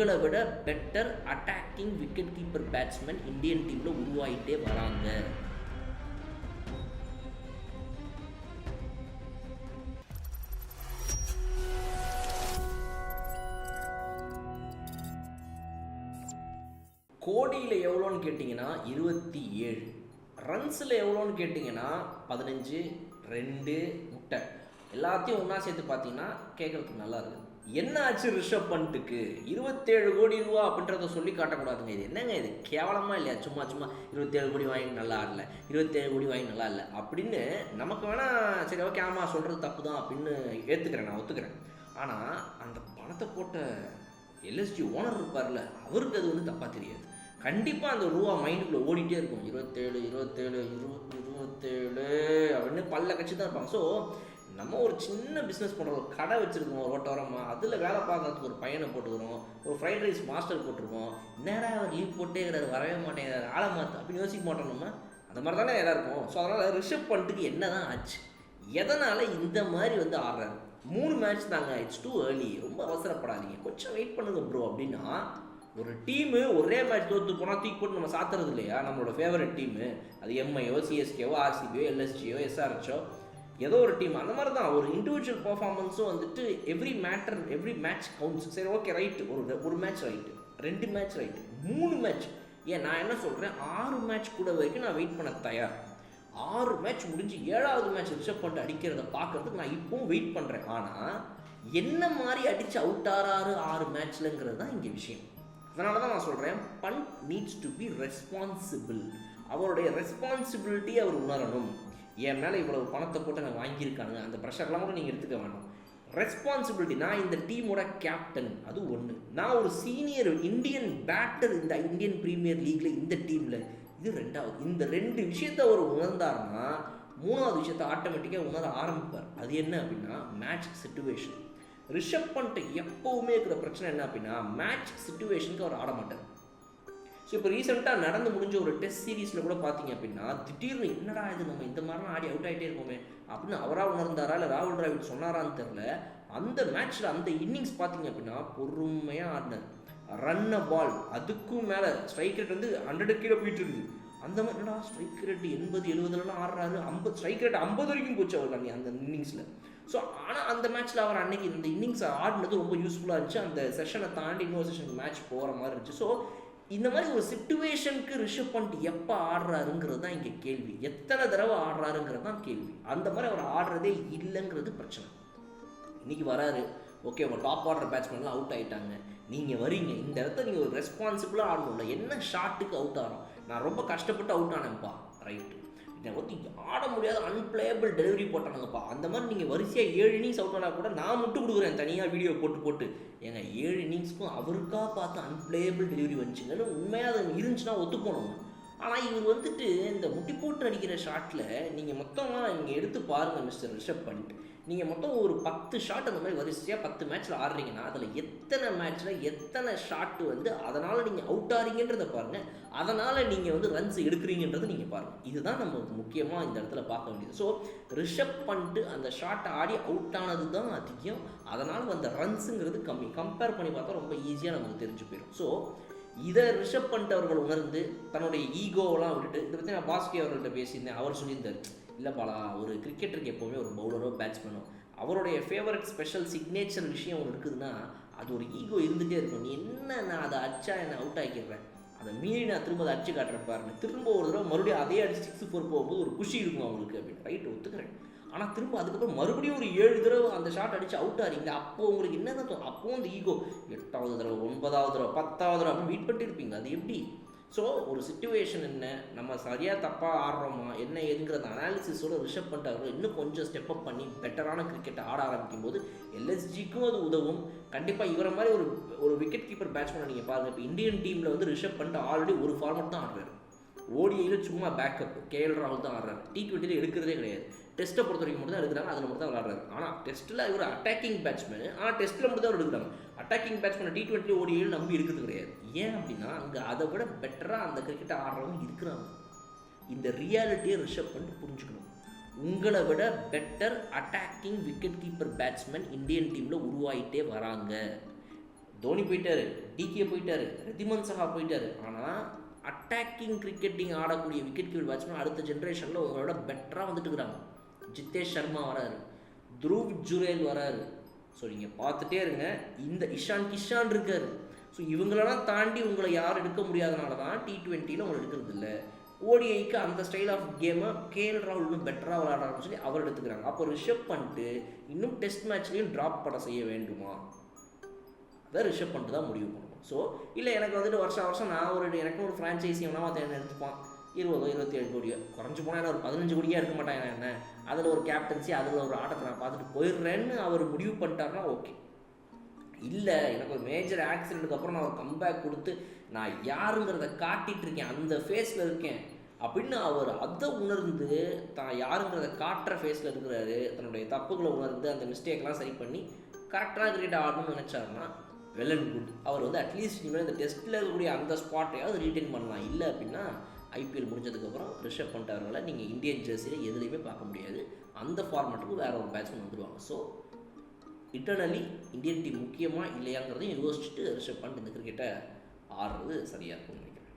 உங்களை விட better attacking wicket keeper batsman Indian டீமில் உருவாயிட்டே வராங்க. கோடியில் எவ்வளோன்னு கேட்டிங்கன்னா இருபத்தி ஏழு. ரன்ஸில் எவ்வளோன்னு கேட்டிங்கன்னா பதினஞ்சு ரெண்டு முட்டை. எல்லாத்தையும் ஒன்றா சேர்த்து பார்த்தீங்கன்னா கேட்குறதுக்கு நல்லா இருக்குது என்ன ஆச்சு ரிஷப் பண்ட்டுக்கு இருபத்தேழு கோடி ரூபா அப்படின்றத சொல்லி காட்டக்கூடாதுங்க. இது என்னங்க இது? கேவலமாக இல்லையா? சும்மா சும்மா இருபத்தேழு கோடி வாங்கி நல்லா இல்லை இருபத்தேழு கோடி வாங்கி நல்லா இல்லை அப்படின்னு நமக்கு வேணால் சரி ஓகே ஆமாம் சொல்கிறது தப்பு தான் அப்படின்னு ஏற்றுக்கிறேன் நான் ஒத்துக்கிறேன். ஆனால் அந்த பணத்தை போட்ட எல்எஸ்டி ஓனர் இருப்பார்ல அவருக்கு அது வந்து தப்பாக தெரியாது. கண்டிப்பாக அந்த ரூபா மைண்டுக்குள்ளே ஓடிட்டே இருக்கும். இருபத்தேழு இருபத்தேழு இருபத்தி இருபத்தேழு அப்படின்னு பல்ல கட்சி தான் இருப்பாங்க. ஸோ நம்ம ஒரு சின்ன பிஸ்னஸ் பண்ணுறோம் ஒரு கடை வச்சுருக்கோம் ஒரு ஓட்டோரமாக அதில் வேலை பார்க்கறதுக்கு ஒரு பையனை போட்டுக்கிறோம் ஒரு ஃப்ரைட் ரைஸ் மாஸ்டர் போட்டிருக்கோம். நேராக அவர் லீவ் போட்டே இருக்கிறார் வரவே மாட்டேங்கிறார் ஆளை மாற்று அப்படின்னு யோசிக்க மாட்டோம் நம்ம. அந்த மாதிரி தானே எல்லாம் இருக்கும். ஸோ அதனால் ரிஷப் பண்ணிட்டுக்கு என்ன தான் ஆச்சு? எதனால் இந்த மாதிரி வந்து ஆடுறாரு? மூணு மேட்ச் தாங்க இட்ஸ் டூ ஏர்லி ரொம்ப அவசரப்படாதீங்க. கொஞ்சம் வெயிட் பண்ணுங்க ப்ரோ அப்படின்னா ஒரு டீமு ஒரே மேட்ச் தோற்று போனால் தூக்கி போட்டு நம்ம சாத்துறது இல்லையா? நம்மளோட ஃபேவரட் டீமு அது எம்ஐயோ சிஎஸ்கேவோ ஆர்சிபியோ எல்எஸ்ஜியோ எஸ்ஆர்ஹெச்சோ ஏதோ ஒரு டீம் அந்த மாதிரி தான் ஒரு இண்டிவிஜுவல் பர்ஃபார்மன்ஸும் வந்துட்டு every matter every match counts சரி ஓகே ரைட்டு ஒரு ஒரு மேட்ச் ரைட்டு ரெண்டு மேட்ச் ரைட்டு மூணு மேட்ச் ஏன் நான் என்ன சொல்கிறேன் ஆறு மேட்ச் கூட வரைக்கும் நான் வெயிட் பண்ண தயார். ஆறு மேட்ச் முடிஞ்சு ஏழாவது மேட்ச் ரிஷப் பண்ணிட்டு அடிக்கிறத பார்க்கறதுக்கு நான் இப்பவும் வெயிட் பண்ணுறேன் ஆனால் என்ன மாதிரி அடித்து அவுட் ஆறாரு ஆறு மேட்ச்லங்கிறது தான் இங்கே விஷயம். அதனால தான் நான் சொல்கிறேன் Pant needs to be responsible அவருடைய ரெஸ்பான்சிபிலிட்டி அவர் உணரணும். என் மேலே இவ்வளவு பணத்தை போட்டு நான் வாங்கியிருக்காங்க அந்த ப்ரெஷர்லாம் கூட நீங்கள் எடுத்துக்க வேண்டாம் ரெஸ்பான்சிபிலிட்டி நான் இந்த டீமோட கேப்டன் அது ஒன்று நான் ஒரு சீனியர் இந்தியன் பேட்டர் இந்த இந்தியன் பிரீமியர் லீக்ல இந்த டீமில் இது ரெண்டாவது. இந்த ரெண்டு விஷயத்தை அவர் உணர்ந்தாருன்னா மூணாவது விஷயத்தை ஆட்டோமேட்டிக்காக உணர ஆரம்பிப்பார். அது என்ன அப்படின்னா மேட்ச் சுச்சுவேஷன் ரிஷப் பண்ணிட்டு எப்போவுமே இருக்கிற பிரச்சனை என்ன அப்படின்னா மேட்ச் சுச்சுவேஷனுக்கு அவர் ஆட மாட்டார் ஸோ இப்போ ரீசெண்டாக நடந்து முடிஞ்ச ஒரு டெஸ்ட் சீரீஸில் கூட பார்த்தீங்க அப்படின்னா திடீர்னு என்னடா இது நம்ம இந்த மாதிரிலாம் ஆடி அவுட் ஆகிட்டே இருக்கோமே அப்படின்னு அவராக உணர்ந்தாரா இல்லை ராகுல் டிராவிட் சொன்னாரான்னு தெரில அந்த மேட்ச்சில் அந்த இன்னிங்ஸ் பார்த்தீங்க அப்படின்னா பொறுமையாக ஆடினார். ரன் பால் அதுக்கும் மேலே ஸ்ட்ரைக் ரேட் வந்து ஹண்ட்ரட் கீழே போயிட்டு இருக்குது. அந்த மாதிரி என்னடா ஸ்ட்ரைக் ரேட் எண்பது எழுபதுலாம் ஆடுறாரு? ஐம்பது ஸ்ட்ரைக் ரேட் ஐம்பது வரைக்கும் போச்சு அவர் அந்த இன்னிங்ஸில் ஸோ ஆனால் அந்த மேட்ச்சில் அவர் அன்னைக்கு இந்த இன்னிங்ஸ் ஆடினது ரொம்ப யூஸ்ஃபுல்லாக இருந்துச்சு. அந்த செஷனை தாண்டி இன்னொரு செஷனுக்கு மேட்ச் போகிற மாதிரி இருந்துச்சு. ஸோ இந்த மாதிரி ஒரு சுச்சுவேஷனுக்கு ரிஷப் பண்ட் எப்போ ஆடுறாருங்கிறது தான் இங்கே கேள்வி. எத்தனை தடவை ஆடுறாருங்கிறது தான் கேள்வி. அந்த மாதிரி அவர் ஆடுறதே இல்லைங்கிறது பிரச்சனை. இன்னைக்கு வராரு. ஓகே உங்கள் டாப் ஆர்டர் பேட்ஸ்மேன்லாம் அவுட் ஆகிட்டாங்க நீங்கள் வரீங்க இந்த இடத்த நீங்கள் ஒரு ரெஸ்பான்சிபிளாக ஆடணும்ல. என்ன ஷாட்டுக்கு அவுட் ஆகிறோம் நான் ரொம்ப கஷ்டப்பட்டு அவுட் ஆனேன்ப்பா. ரைட்டு இதை ஒத்தி ஆட முடியாத அன்பிளேபிள் டெலிவரி போட்டானுங்கப்பா. அந்த மாதிரி நீங்கள் வரிசையாக ஏழு இன்னிங்ஸ் அவுட் ஆனால் கூட நான் மட்டும் கொடுக்குறேன் தனியாக வீடியோ போட்டு போட்டு. ஏங்க ஏழு இன்னிங்ஸ்க்கும் அவருக்கா பார்த்து அன்பிளேபிள் டெலிவரி வந்துச்சுங்கன்னு உண்மையாக அது இருந்துச்சுன்னா ஒத்துப்போனோம் ஆனால் இவர் வந்துட்டு இந்த முட்டி போட்டு அடிக்கிற ஷாட்டில் நீங்கள் மொத்தமாக நீங்கள் எடுத்து பாருங்கள் மிஸ்டர் ரிஷப் பண்ட். நீங்கள் மொத்தம் ஒரு பத்து ஷாட் அந்த மாதிரி வரிசையாக பத்து மேட்ச்சில் ஆடுறீங்கன்னா அதில் எத்தனை மேட்ச்சில் எத்தனை ஷாட்டு வந்து அதனால் நீங்கள் அவுட் ஆகிறீங்கன்றத பாருங்கள் அதனால் நீங்கள் வந்து ரன்ஸ் எடுக்கிறீங்கன்றதை நீங்கள் பாருங்கள் இதுதான் நம்ம முக்கியமாக இந்த இடத்துல பார்க்க வேண்டியது. ஸோ ரிஷப் பண்ணிட்டு அந்த ஷாட்டை ஆடி அவுட் ஆனது தான் அதிகம். அதனால் வந்த ரன்ஸுங்கிறது கம்மி. கம்பேர் பண்ணி பார்த்தா ரொம்ப ஈஸியாக நமக்கு தெரிஞ்சு போயிடும் ஸோ இதை ரிஷப் பண்ணிட்டு அவர்கள் உணர்ந்து தன்னுடைய ஈகோவெல்லாம் விட்டுட்டு இதை பற்றி நான் பாஸ்கே அவர்கள்ட்ட பேசியிருந்தேன். அவர் சொல்லியிருந்தார் இல்லை பாலா ஒரு கிரிக்கெட்டருக்கு எப்போவுமே ஒரு பவுலரோ பேட்ஸ்மேனோ அவருடைய ஃபேவரட் ஸ்பெஷல் சிக்னேச்சர் விஷயம் ஒன்று இருக்குதுன்னா அது ஒரு ஈகோ இருந்துகிட்டே இருக்கும். நீ என்ன நான் அதை அச்சா என்னை அவுட் ஆக்கிடுறேன் அதை மீறி நான் திரும்ப அதை அடிச்சு காட்டுறேன் பாருங்க திரும்ப ஒரு தடவை மறுபடியும் அதே அடிச்சு சிக்ஸ் ஃபோர் போகும்போது ஒரு குஷி இருக்கும் அவங்களுக்கு அப்படின்னு. ரைட் ஒத்துக்கிறேன் ஆனால் திரும்ப அதுக்கப்புறம் மறுபடியும் ஒரு ஏழு தடவை அந்த ஷாட் அடிச்சு அவுட் ஆறீங்க அப்போ உங்களுக்கு என்ன தான் அப்போ அந்த ஈகோ எட்டாவது தடவை ஒன்பதாவது தடவை பத்தாவது தடவை அப்படின்னு வெயிட் பண்ணிட்டு இருப்பீங்க. அது எப்படி? ஸோ ஒரு சுச்சுவேஷன் என்ன? நம்ம சரியாக தப்பாக ஆடுறோமா? என்ன ஏதுங்கிறத அனாலிசிஸோட ரிஷப் பண்ணிட்டாரோ இன்னும் கொஞ்சம் ஸ்டெப் அப் பண்ணி பெட்டரான கிரிக்கெட்டை ஆட ஆரம்பிக்கும் போது எல்எஸ்ஜிக்கும் அது உதவும். கண்டிப்பாக இவரை மாதிரி ஒரு ஒரு விக்கெட் கீப்பர் பேட்ஸ்மேனை நீங்கள் பாருங்கள் இப்போ இந்தியன் டீமில் வந்து ரிஷப் பண்ணிட்டு ஆல்ரெடி ஒரு ஃபார்மட் தான் ஆடுறாரு. ஓடிஐயில் சும்மா பேக்கப் கேஎல் ராகுல் தான் ஆடுறாரு. டி ட்வெண்ட்டியில் எடுக்கிறதே கிடையாது. டெஸ்ட்டை பொறுத்த வரைக்கும் மட்டும் தான் எடுக்கிறாங்க அதில் மட்டும் தான் விளாடுறாரு ஆனால் டெஸ்ட்டில் இவர் அட்டாக்கிங் பேட்ஸ்மேன் ஆனால் டெஸ்ட்டில் மட்டும் தான் அவர் எடுக்கிறாங்க அட்டாக்கிங் பேட்ஸ்மேன் டி டுவெண்ட்டி ஓடிஐயில் நம்பி இருக்கிறது கிடையாது. ஏன் அப்படின்னா அங்கே அதை விட பெட்டராக அந்த கிரிக்கெட்டை ஆடுறவங்க இருக்கிறாங்க. இந்த ரியாலிட்டியை ரிஷப் பண்ணிட்டு புரிஞ்சுக்கணும். உங்களை விட better attacking wicket keeper batsman Indian டீமில் உருவாயிட்டே வராங்க. தோனி போயிட்டாரு டிகே போயிட்டாரு ரிதிமன் சஹா போயிட்டாரு. ஆனால் அட்டாக்கிங் கிரிக்கெட்டிங் ஆடக்கூடிய விக்கெட் கீப்பர் பேட்ஸ்மேன் அடுத்த ஜென்ரேஷனில் உங்களோட பெட்டராக வந்துட்டு இருக்கிறாங்க. ஜித்தேஷ் சர்மா வராரு. த்ருவ் ஜுரேல் வராரு. ஸோ நீங்கள் பார்த்துட்டே இருங்க. இந்த இஷான் கிஷான் இருக்காரு. ஸோ இவங்களெல்லாம் தாண்டி உங்களை யாரும் எடுக்க முடியாதனால தான் டி ட்வெண்ட்டியில் உங்களை எடுக்கிறது இல்லை. ஓடிஐக்கு அந்த ஸ்டைல் ஆஃப் கேமை கேஎல் ராகுல் இன்னும் பெட்டராக விளையாடுறான்னு சொல்லி அவர் எடுத்துக்கிறாங்க. அப்போ ரிஷப் பண்ணிட்டு இன்னும் டெஸ்ட் மேட்ச்லேயும் ட்ராப் பண்ண செய்ய வேண்டுமா? அதை ரிஷப் பண்ணிட்டு தான் முடிவு பண்ணணும் ஸோ இல்லை எனக்கு வந்துட்டு வருஷம் வருஷம் நான் ஒரு எனக்கு ஒரு ஃப்ரான்ச்சைஸி வேணால் அதை எடுத்துப்பான். இருபதோ இருபத்தி ஏழு கோடியோ. குறைஞ்சு போனால் ஒரு பதினஞ்சு கோடியாக இருக்க மாட்டாங்க என்ன? அதில் ஒரு கேப்டன்சி அதில் ஒரு ஆட்டத்தை நான் பார்த்துட்டு போயிடுறேன்னு அவர் முடிவு பண்ணிட்டாருன்னா ஓகே இல்லை எனக்கு ஒரு மேஜர் ஆக்சிடென்ட்டுக்கு அப்புறம் நான் ஒரு கம்பேக் கொடுத்து நான் யாருங்கிறத காட்டிகிட்டு இருக்கேன் அந்த ஃபேஸில் இருக்கேன் அப்படின்னு அவர் அதை உணர்ந்து தான் யாருங்கிறத காட்டுற ஃபேஸில் இருக்கிறாரு தன்னுடைய தப்புகளை உணர்ந்து அந்த மிஸ்டேக்லாம் சரி பண்ணி கரெக்டாக கிரிக்கெட் ஆடணும்னு நினச்சாருன்னா வெல் அண்ட் குட் அவர் வந்து அட்லீஸ்ட் இனிமேல் இந்த டெஸ்ட்டில் இருக்கக்கூடிய அந்த ஸ்பாட்டையாவது ரீட்டைன் பண்ணலாம். இல்லை அப்படின்னா ஐபிஎல் முடிஞ்சதுக்கப்புறம் ரிஷப் பண்ணிட்டவர்களை நீங்கள் இந்தியன் ஜெர்சியில் எதுலேயுமே பார்க்க முடியாது. அந்த ஃபார்மேட்டுக்கு வேறு ஒரு பேட்ஸ்மேன் வந்துடுவாங்க ஸோ இன்டர்னலி இந்தியன் டீம் முக்கியமாக இல்லையாங்கிறதையும் யோசிச்சுட்டு ரிஷப் பண்ணிட்டு இந்த கிரிக்கெட்டை ஆடுறது சரியாக இருக்கும்